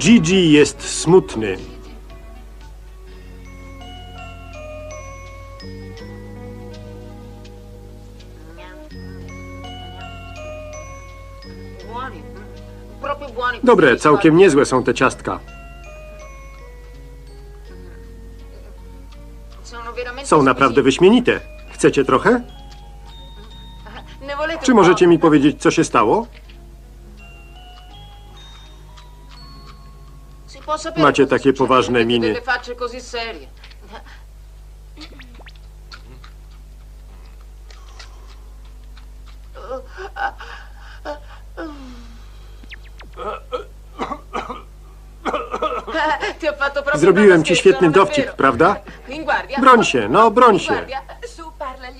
Gigi jest smutny. Dobre, całkiem niezłe są te ciastka. Są naprawdę wyśmienite. Chcecie trochę? Czy możecie mi powiedzieć, co się stało? Macie takie poważne miny. Zrobiłem ci świetny dowcip, prawda? Broń się, no broń się.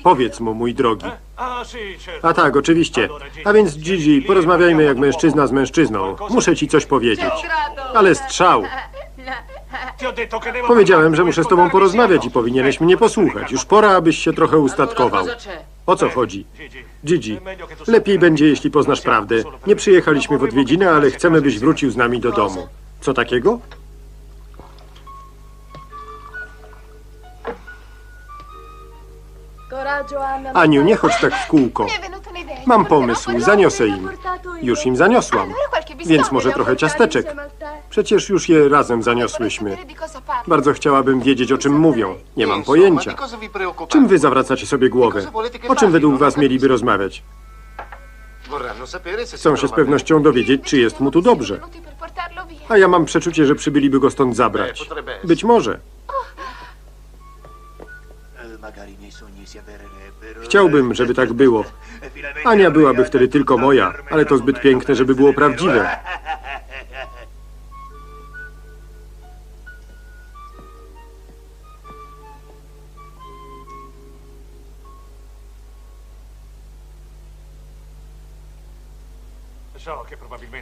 Powiedz mu, mój drogi. Ah. A tak, oczywiście. A więc Gigi, porozmawiajmy jak mężczyzna z mężczyzną. Muszę ci coś powiedzieć. Ale strzał. Powiedziałem, że muszę z tobą porozmawiać i powinieneś mnie posłuchać. Już pora, abyś się trochę ustatkował. O co chodzi? Gigi, lepiej będzie, jeśli poznasz prawdę. Nie przyjechaliśmy w odwiedziny, ale chcemy, byś wrócił z nami do domu. Co takiego? Aniu, nie chodź tak w kółko. Mam pomysł, zaniosę im. Już im zaniosłam. Więc może trochę ciasteczek. Przecież już je razem zaniosłyśmy. Bardzo chciałabym wiedzieć, o czym mówią. Nie mam pojęcia. Czym wy zawracacie sobie głowę? O czym według was mieliby rozmawiać? Chcą się z pewnością dowiedzieć, czy jest mu tu dobrze. A ja mam przeczucie, że przybyliby go stąd zabrać. Być może. Chciałbym, żeby tak było. Ania byłaby wtedy tylko moja, ale to zbyt piękne, żeby było prawdziwe.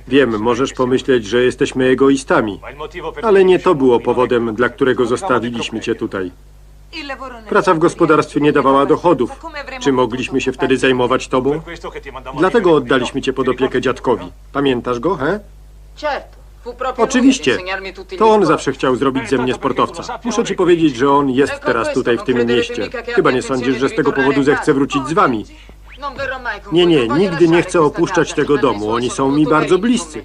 Wiem, możesz pomyśleć, że jesteśmy egoistami, ale nie to było powodem, dla którego zostawiliśmy cię tutaj. Praca w gospodarstwie nie dawała dochodów. Czy mogliśmy się wtedy zajmować tobą? Dlatego oddaliśmy cię pod opiekę dziadkowi. Pamiętasz go, he? Oczywiście. To on zawsze chciał zrobić ze mnie sportowca. Muszę ci powiedzieć, że on jest teraz tutaj w tym mieście. Chyba nie sądzisz, że z tego powodu zechce wrócić z wami. Nie, nie, nigdy nie chcę opuszczać tego domu. Oni są mi bardzo bliscy.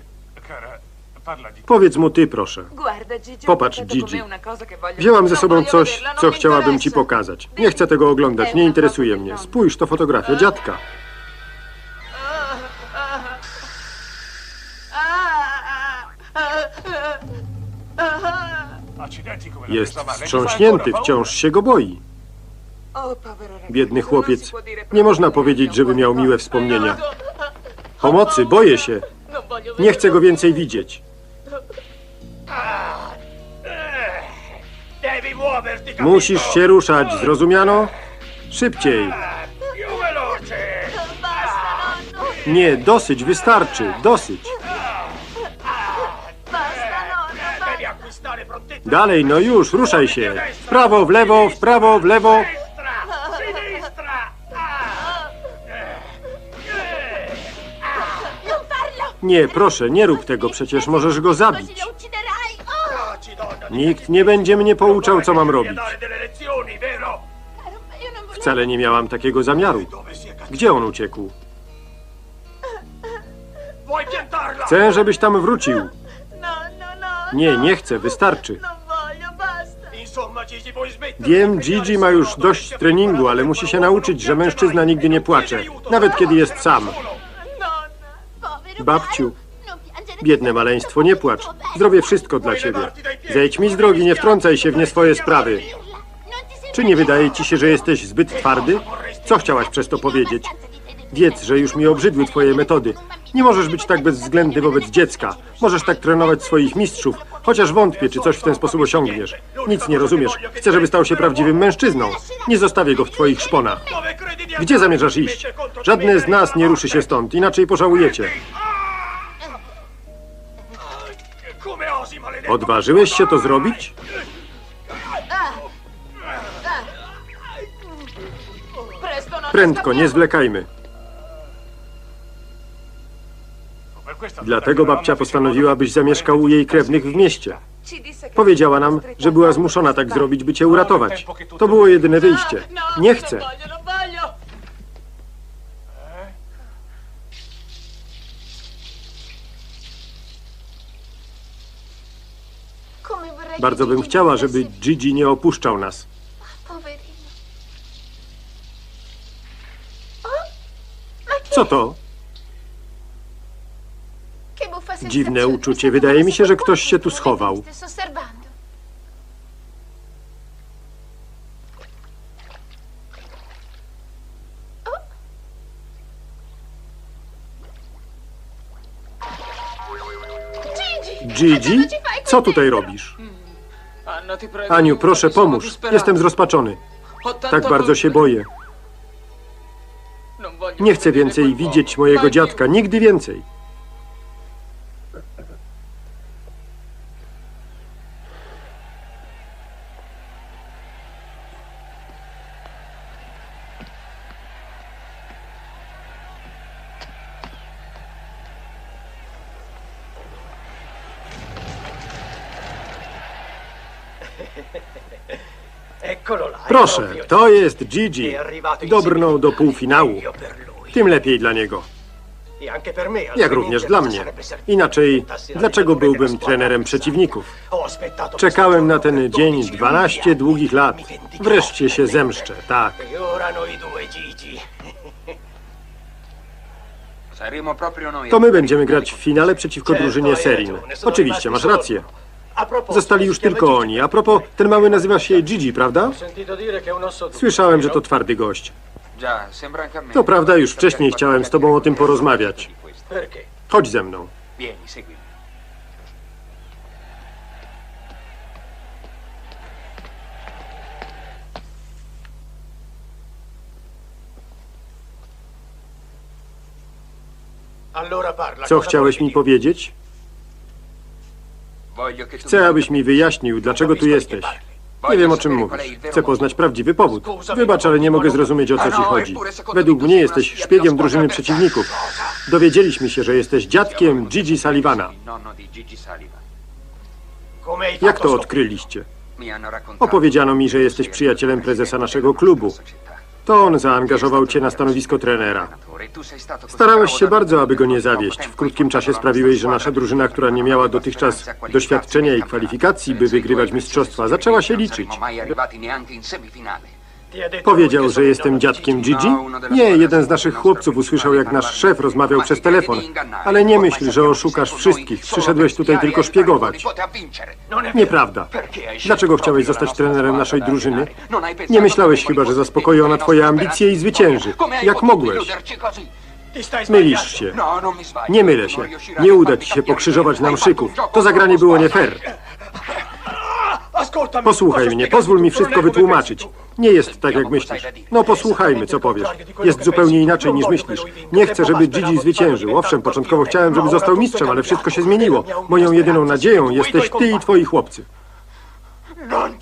Powiedz mu ty, proszę. Popatrz, Gigi. Wzięłam ze sobą coś, co chciałabym ci pokazać. Nie chcę tego oglądać, nie interesuje mnie. Spójrz, to fotografia dziadka. Jest wstrząśnięty, wciąż się go boi. Biedny chłopiec. Nie można powiedzieć, żeby miał miłe wspomnienia. Pomocy, boję się. Nie chcę go więcej widzieć. Musisz się ruszać, zrozumiano? Szybciej. Nie, dosyć, wystarczy, dosyć. Dalej, no już, ruszaj się. W prawo, w lewo, w prawo, w lewo. Nie, proszę, nie rób tego, przecież możesz go zabić. Nikt nie będzie mnie pouczał, co mam robić. Wcale nie miałam takiego zamiaru. Gdzie on uciekł? Chcę, żebyś tam wrócił. Nie, nie chcę, wystarczy. Wiem, Gigi ma już dość treningu, ale musi się nauczyć, że mężczyzna nigdy nie płacze. Nawet kiedy jest sam. Babciu, biedne maleństwo, nie płacz. Zrobię wszystko dla ciebie. Zejdź mi z drogi, nie wtrącaj się w nie swoje sprawy. Czy nie wydaje ci się, że jesteś zbyt twardy? Co chciałaś przez to powiedzieć? Wiedz, że już mi obrzydły twoje metody. Nie możesz być tak bezwzględny wobec dziecka. Możesz tak trenować swoich mistrzów, chociaż wątpię, czy coś w ten sposób osiągniesz. Nic nie rozumiesz. Chcę, żeby stał się prawdziwym mężczyzną. Nie zostawię go w twoich szponach. Gdzie zamierzasz iść? Żadne z nas nie ruszy się stąd, inaczej pożałujecie. Odważyłeś się to zrobić? Prędko, nie zwlekajmy. Dlatego babcia postanowiła, byś zamieszkał u jej krewnych w mieście. Powiedziała nam, że była zmuszona tak zrobić, by cię uratować. To było jedyne wyjście. Nie chcę. Bardzo bym chciała, żeby Gigi nie opuszczał nas. Co to? Dziwne uczucie. Wydaje mi się, że ktoś się tu schował. Gigi? Co tutaj robisz? Aniu, proszę, pomóż. Jestem zrozpaczony. Tak bardzo się boję. Voglio Nie chcę więcej widzieć mojego dziadka. Nigdy więcej. Proszę, to jest Gigi. Dobrnął do półfinału. Tym lepiej dla niego. Jak również dla mnie. Inaczej, dlaczego byłbym trenerem przeciwników? Czekałem na ten dzień 12 długich lat. Wreszcie się zemszczę, tak. To my będziemy grać w finale przeciwko drużynie Serin. Oczywiście, masz rację. Zostali już tylko oni. A propos, ten mały nazywa się Gigi, prawda? Słyszałem, że to twardy gość. To prawda, już wcześniej chciałem z tobą o tym porozmawiać. Chodź ze mną. Co chciałeś mi powiedzieć? Chcę, abyś mi wyjaśnił, dlaczego tu jesteś. Nie wiem, o czym mówisz. Chcę poznać prawdziwy powód. Wybacz, ale nie mogę zrozumieć, o co ci chodzi. Według mnie jesteś szpiegiem drużyny przeciwników. Dowiedzieliśmy się, że jesteś dziadkiem Gigi Sullivana. Jak to odkryliście? Opowiedziano mi, że jesteś przyjacielem prezesa naszego klubu. To on zaangażował cię na stanowisko trenera. Starałeś się bardzo, aby go nie zawieść. W krótkim czasie sprawiłeś, że nasza drużyna, która nie miała dotychczas doświadczenia i kwalifikacji, by wygrywać mistrzostwa, zaczęła się liczyć. Powiedział, że jestem dziadkiem Gigi? Nie, jeden z naszych chłopców usłyszał, jak nasz szef rozmawiał przez telefon. Ale nie myśl, że oszukasz wszystkich. Przyszedłeś tutaj tylko szpiegować. Nieprawda. Dlaczego chciałeś zostać trenerem naszej drużyny? Nie myślałeś chyba, że zaspokoi ona twoje ambicje i zwycięży. Jak mogłeś? Mylisz się. Nie mylę się. Nie uda ci się pokrzyżować nam szyków. To zagranie było nie fair. Posłuchaj mnie, pozwól mi wszystko wytłumaczyć. Nie jest tak, jak myślisz. No posłuchajmy, co powiesz. Jest zupełnie inaczej niż myślisz. Nie chcę, żeby Gigi zwyciężył. Owszem, początkowo chciałem, żeby został mistrzem, ale wszystko się zmieniło. Moją jedyną nadzieją jesteś ty i twoi chłopcy.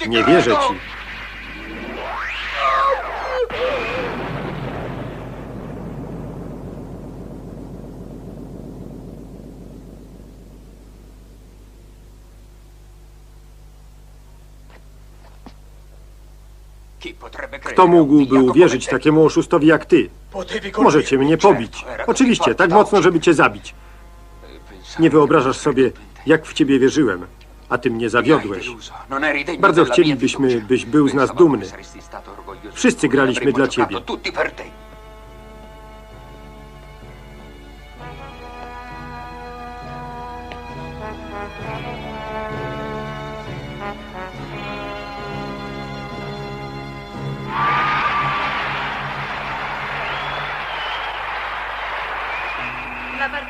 Nie wierzę ci. Kto mógłby uwierzyć takiemu oszustowi jak ty? Możecie mnie pobić. Oczywiście, tak mocno, żeby cię zabić. Nie wyobrażasz sobie, jak w ciebie wierzyłem, a ty mnie zawiodłeś. Bardzo chcielibyśmy, byś był z nas dumny. Wszyscy graliśmy dla ciebie.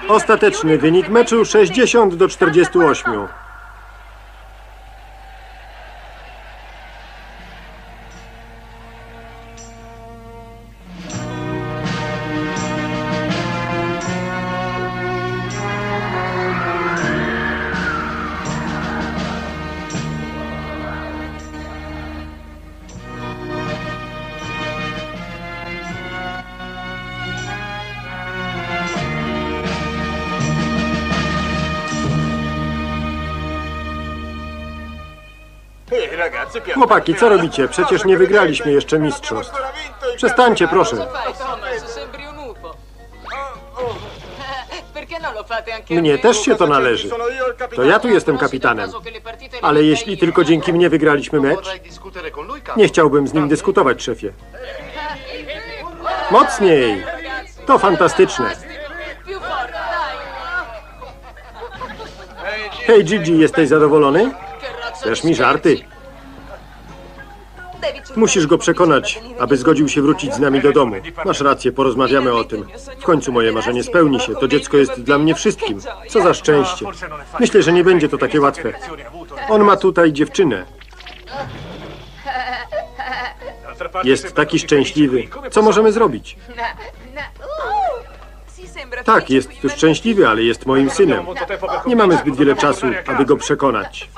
Ostateczny wynik meczu 60 do 48. Chłopaki, co robicie? Przecież nie wygraliśmy jeszcze mistrzostw. Przestańcie, proszę. Mnie też się to należy. To ja tu jestem kapitanem. Ale jeśli tylko dzięki mnie wygraliśmy mecz, nie chciałbym z nim dyskutować, szefie. Mocniej! To fantastyczne. Hej, Gigi, jesteś zadowolony? Di mi żarty. Musisz go przekonać, aby zgodził się wrócić z nami do domu. Masz rację, porozmawiamy o tym. W końcu moje marzenie spełni się. To dziecko jest dla mnie wszystkim. Co za szczęście. Myślę, że nie będzie to takie łatwe. On ma tutaj dziewczynę. Jest taki szczęśliwy. Co możemy zrobić? Tak, jest tu szczęśliwy, ale jest moim synem. Nie mamy zbyt wiele czasu, aby go przekonać.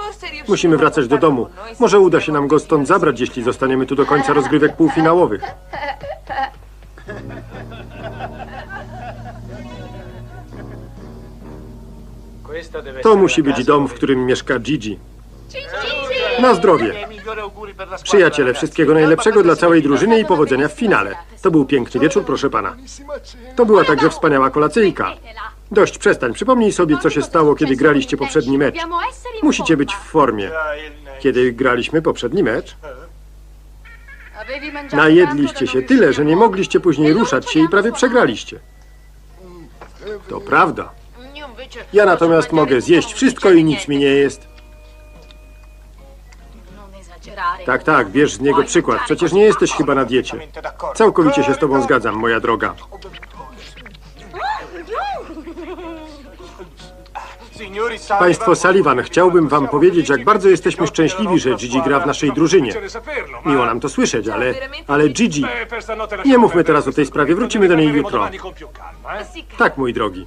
Musimy wracać do domu. Może uda się nam go stąd zabrać, jeśli zostaniemy tu do końca rozgrywek półfinałowych. To musi być dom, w którym mieszka Gigi. Na zdrowie. Przyjaciele, wszystkiego najlepszego dla całej drużyny i powodzenia w finale. To był piękny wieczór, proszę pana. To była także wspaniała kolacyjka. Dość, przestań. Przypomnij sobie, co się stało, kiedy graliście poprzedni mecz. Musicie być w formie. Kiedy graliśmy poprzedni mecz, najedliście się tyle, że nie mogliście później ruszać się i prawie przegraliście. To prawda. Ja natomiast mogę zjeść wszystko i nic mi nie jest. Tak, tak, bierz z niego przykład. Przecież nie jesteś chyba na diecie. Całkowicie się z tobą zgadzam, moja droga. Państwo Sullivan, chciałbym wam powiedzieć, jak bardzo jesteśmy szczęśliwi, że Gigi gra w naszej drużynie. Miło nam to słyszeć, ale... Ale Gigi... Nie mówmy teraz o tej sprawie, wrócimy do niej jutro. Tak, mój drogi.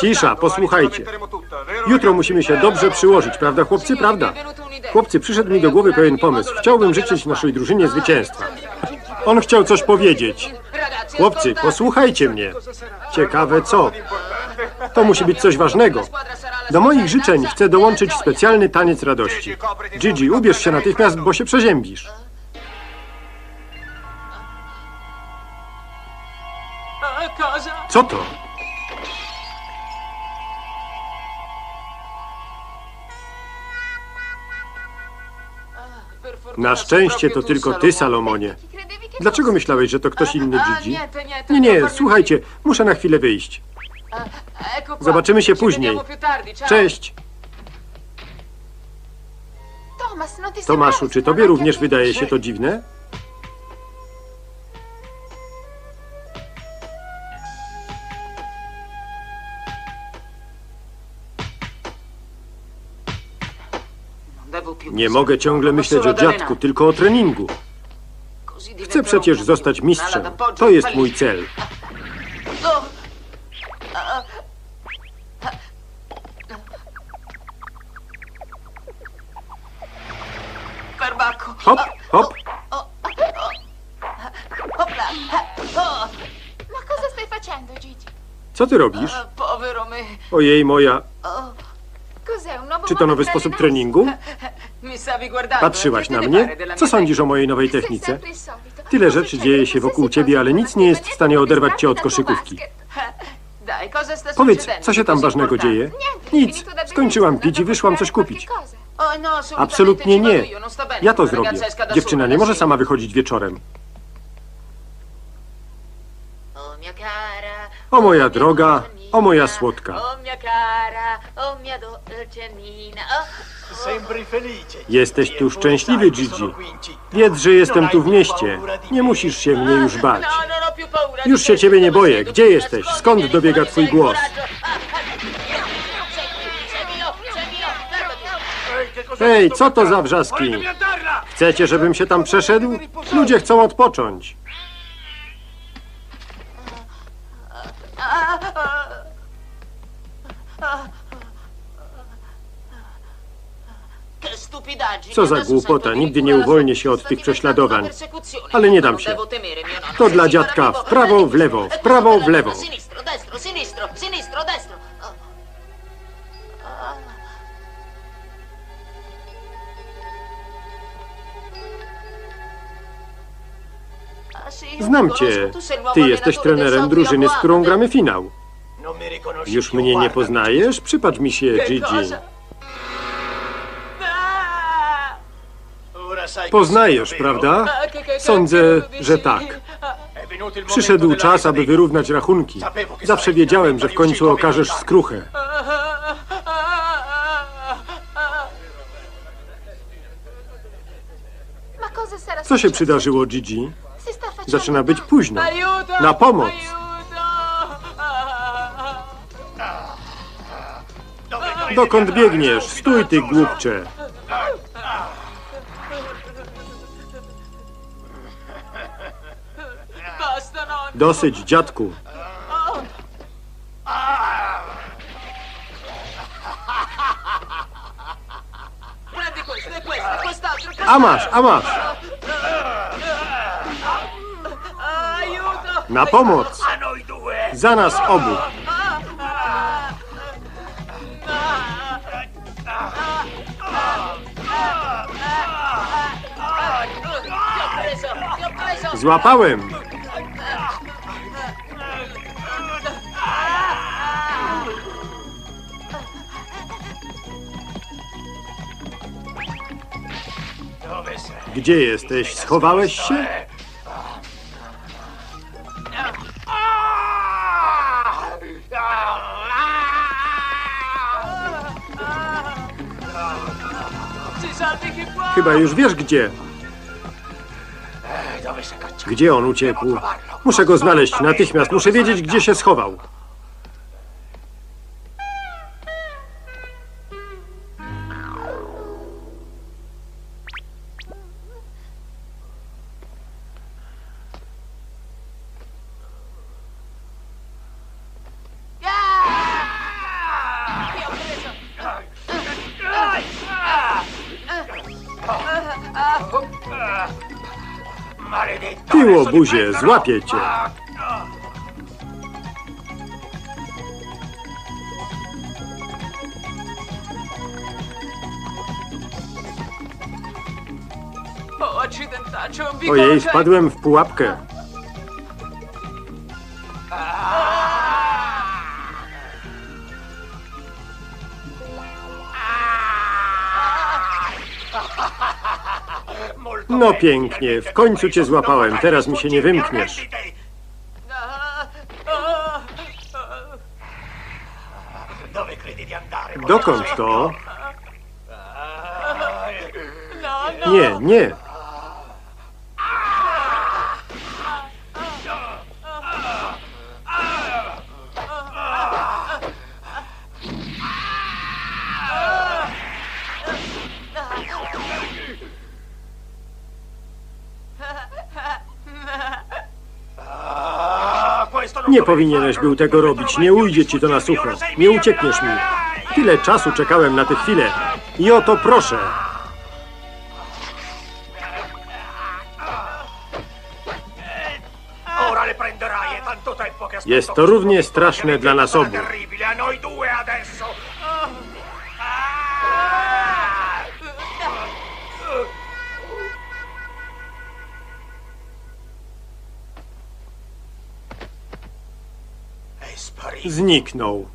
Cisza, posłuchajcie. Jutro musimy się dobrze przyłożyć, prawda chłopcy? Prawda. Chłopcy, przyszedł mi do głowy pewien pomysł. Chciałbym życzyć naszej drużynie zwycięstwa. On chciał coś powiedzieć. Chłopcy, posłuchajcie mnie. Ciekawe co. To musi być coś ważnego. Do moich życzeń chcę dołączyć specjalny taniec radości. Gigi, ubierz się natychmiast, bo się przeziębisz. Co to? Na szczęście to tylko ty. Salomonie. Dlaczego myślałeś, że to ktoś inny Gigi? Nie, nie, słuchajcie, muszę na chwilę wyjść. Zobaczymy się później. Cześć. Tomaszu, czy tobie również wydaje się to dziwne? Nie mogę ciągle myśleć o dziadku, tylko o treningu. Chcę przecież zostać mistrzem. To jest mój cel. Ty robisz? me. Ojej, moja. Nuovo Czy to nowy sposób treningu? Patrzyłaś na mnie? Co sądzisz o mojej nowej technice? Tyle rzeczy dzieje się wokół ciebie, ale nic nie jest w stanie oderwać cię od koszykówki. Powiedz, co się tam ważnego dzieje? Nic. Skończyłam pić i wyszłam coś kupić. no, Absolutnie nie. bene Ja to zrobię. Dziewczyna nie może sama wychodzić wieczorem. O moja droga, o moja słodka. Jesteś tu szczęśliwy, Gigi. Wiedz, że jestem tu w mieście. Nie musisz się mnie już bać. No, Już się ciebie nie boję. Gdzie jesteś? Skąd dobiega twój głos? Ah, ah. Hej, co to za wrzaski? Chcecie, żebym się tam przeszedł? Ludzie chcą odpocząć. Co za głupota, nigdy nie uwolnię się od tych prześladowań. Ale nie dam się. To dla dziadka w prawo, w lewo, w prawo, w lewo. Znam cię. Ty jesteś trenerem drużyny, z którą gramy finał. Riconosci Już mnie nie poznajesz? Przypatrz mi się, Gigi. Poznajesz, prawda? Sądzę, że tak. Przyszedł czas, aby wyrównać rachunki. Zawsze wiedziałem, że w końcu okażesz skruchę. Co się przydarzyło, Gigi? Zaczyna być późno. Na pomoc! Dokąd biegniesz? Stój ty, głupcze. Dosyć, dziadku. A masz, a masz. Na pomoc. Za nas obu. Złapałem. Gdzie jesteś? Schowałeś się? Chyba już wiesz gdzie. Gdzie on uciekł? Muszę go znaleźć natychmiast. Muszę wiedzieć, gdzie się schował. Łobuzie, prenderò! złapię cię. Ojej, wpadłem w pułapkę. No pięknie, w końcu cię złapałem. Teraz mi się nie wymkniesz. Dokąd to? no, no! Nie, nie. Nie powinieneś był tego robić. Nie ujdzie ci to na sucho. Nie uciekniesz mi. Tyle czasu czekałem na tę chwilę. I o to proszę. Aspetto Jest to równie straszne la dla nas obu. Zniknął.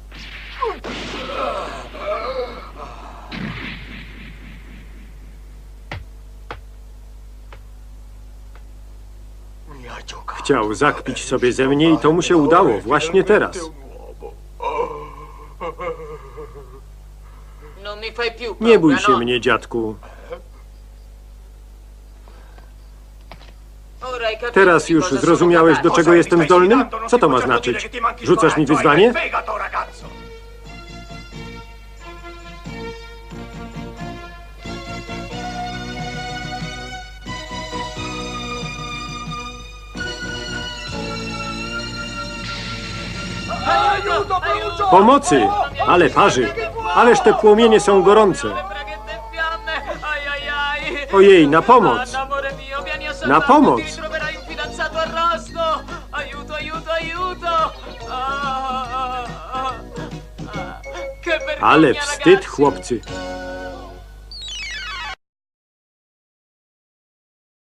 Chciał zakpić sobie ze mnie i to mu się udało właśnie teraz. Più Nie bój się no? mnie, dziadku. Teraz już zrozumiałeś, do czego jestem zdolny? Co to ma znaczyć? Rzucasz mi wyzwanie? Pomocy! Ale parzy! Ależ te płomienie są gorące. Ojej, na pomoc! Na pomoc! Ale wstyd, chłopcy.